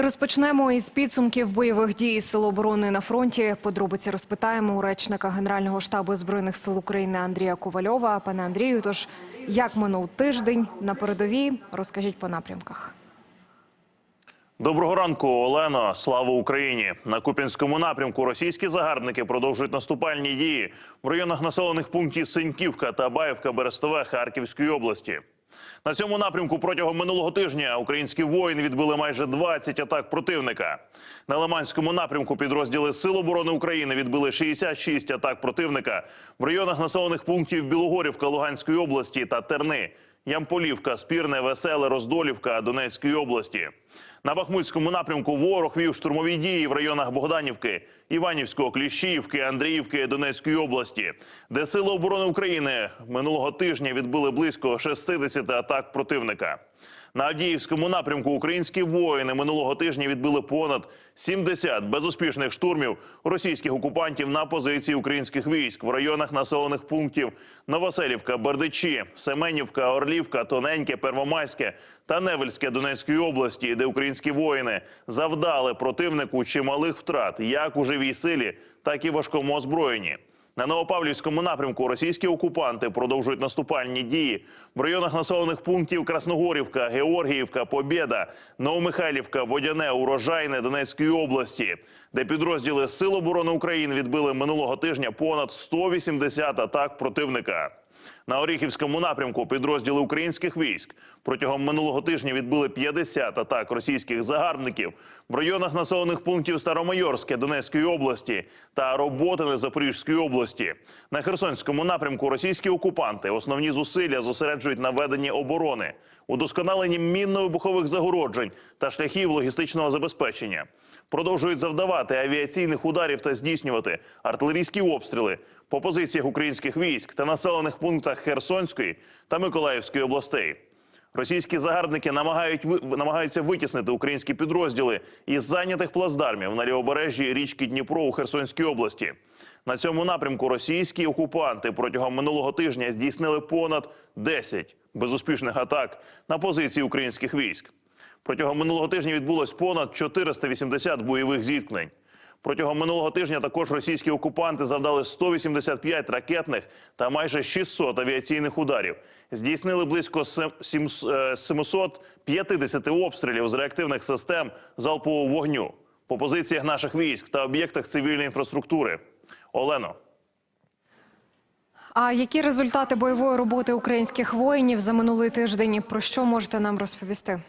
Розпочнемо із підсумків бойових дій Сил оборони на фронті. Подробиці розпитаємо у речника Генерального штабу збройних сил України Андрія Ковальова. Пане Андрію, тож як минув тиждень на передовій? Розкажіть по напрямках. Доброго ранку, Олено. Слава Україні! На Куп'янському напрямку російські загарбники продовжують наступальні дії в районах населених пунктів Синьківка та Баївка Берестове Харківської області. На цьому напрямку протягом минулого тижня українські воїни відбили майже 20 атак противника. На Лиманському напрямку підрозділи Сил оборони України відбили 66 атак противника в районах населених пунктів Білогорівка Луганської області та Терни. Ямполівка, Спірне, Веселе, Роздолівка Донецької області. На Бахмутському напрямку ворог вів штурмові дії в районах Богданівки, Іванівського, Кліщіївки, Андріївки Донецької області, де Сили оборони України минулого тижня відбили близько 60 атак противника. На Авдіївському напрямку українські воїни минулого тижня відбили понад 70 безуспішних штурмів російських окупантів на позиції українських військ в районах населених пунктів Новоселівка, Бердичі, Семенівка, Орлівка, Тоненьке, Первомайське та Невельське Донецької області, де українські воїни завдали противнику чималих втрат як у живій силі, так і важкому озброєнні. На Новопавлівському напрямку російські окупанти продовжують наступальні дії в районах населених пунктів Красногорівка, Георгіївка, Побєда, Новомихайлівка, Водяне, Урожайне Донецької області, де підрозділи Сил оборони України відбили минулого тижня понад 180 атак противника. На Оріхівському напрямку підрозділи українських військ протягом минулого тижня відбили 50 атак російських загарбників в районах населених пунктів Старомайорське Донецької області та Роботине Запорізької області. На Херсонському напрямку російські окупанти основні зусилля зосереджують на веденні оборони, удосконаленні мінно-вибухових загороджень та шляхів логістичного забезпечення. Продовжують завдавати авіаційних ударів та здійснювати артилерійські обстріли по позиціях українських військ та населених пунктах Херсонської та Миколаївської областей. Російські загарбники намагають намагаються витіснити українські підрозділи із зайнятих плацдармів на лівобережжі річки Дніпро у Херсонській області. На цьому напрямку російські окупанти протягом минулого тижня здійснили понад 10 безуспішних атак на позиції українських військ. Протягом минулого тижня відбулось понад 480 бойових зіткнень. Протягом минулого тижня також російські окупанти завдали 185 ракетних та майже 600 авіаційних ударів. Здійснили близько сем- сім- е, 750 обстрілів з реактивних систем залпового вогню по позиціях наших військ та об'єктах цивільної інфраструктури. Олено. А які результати бойової роботи українських воїнів за минулий тиждень? Про що можете нам розповісти?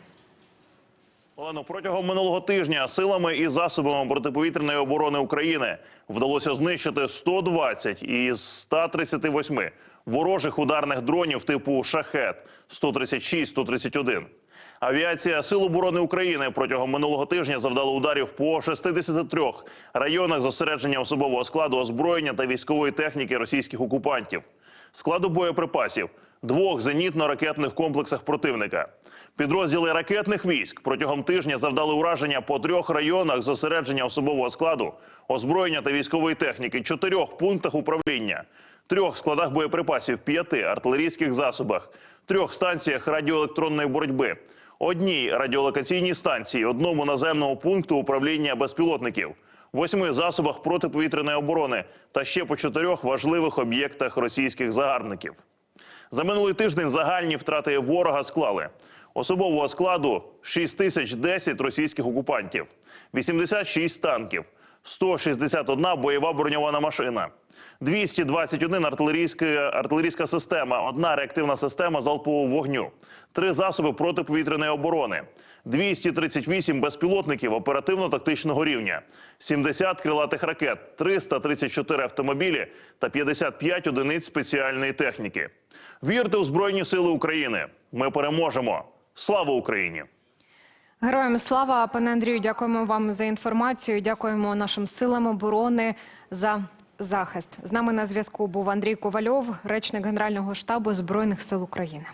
Олено, протягом минулого тижня силами і засобами протиповітряної оборони України вдалося знищити 120 із 138 ворожих ударних дронів типу шахет 136-131. Авіація Сил оборони України протягом минулого тижня завдала ударів по 63 районах зосередження особового складу озброєння та військової техніки російських окупантів, складу боєприпасів, двох зенітно-ракетних комплексах противника. Підрозділи ракетних військ протягом тижня завдали ураження по трьох районах зосередження особового складу, озброєння та військової техніки, чотирьох пунктах управління, трьох складах боєприпасів, п'яти артилерійських засобах, трьох станціях радіоелектронної боротьби, одній радіолокаційній станції, одному наземному пункту управління безпілотників, восьми засобах протиповітряної оборони та ще по чотирьох важливих об'єктах російських загарбників. За минулий тиждень загальні втрати ворога склали особового складу 6010 російських окупантів, 86 танків, 161 бойова броньована машина, 221 артилерійська, артилерійська система, одна реактивна система залпового вогню, три засоби протиповітряної оборони, 238 безпілотників оперативно-тактичного рівня, 70 крилатих ракет, 334 автомобілі та 55 одиниць спеціальної техніки. Вірте у Збройні Сили України. Ми переможемо. Слава Україні! Героям слава, пане Андрію, дякуємо вам за інформацію. Дякуємо нашим силам оборони за захист. З нами на зв'язку був Андрій Ковальов, речник Генерального штабу Збройних сил України.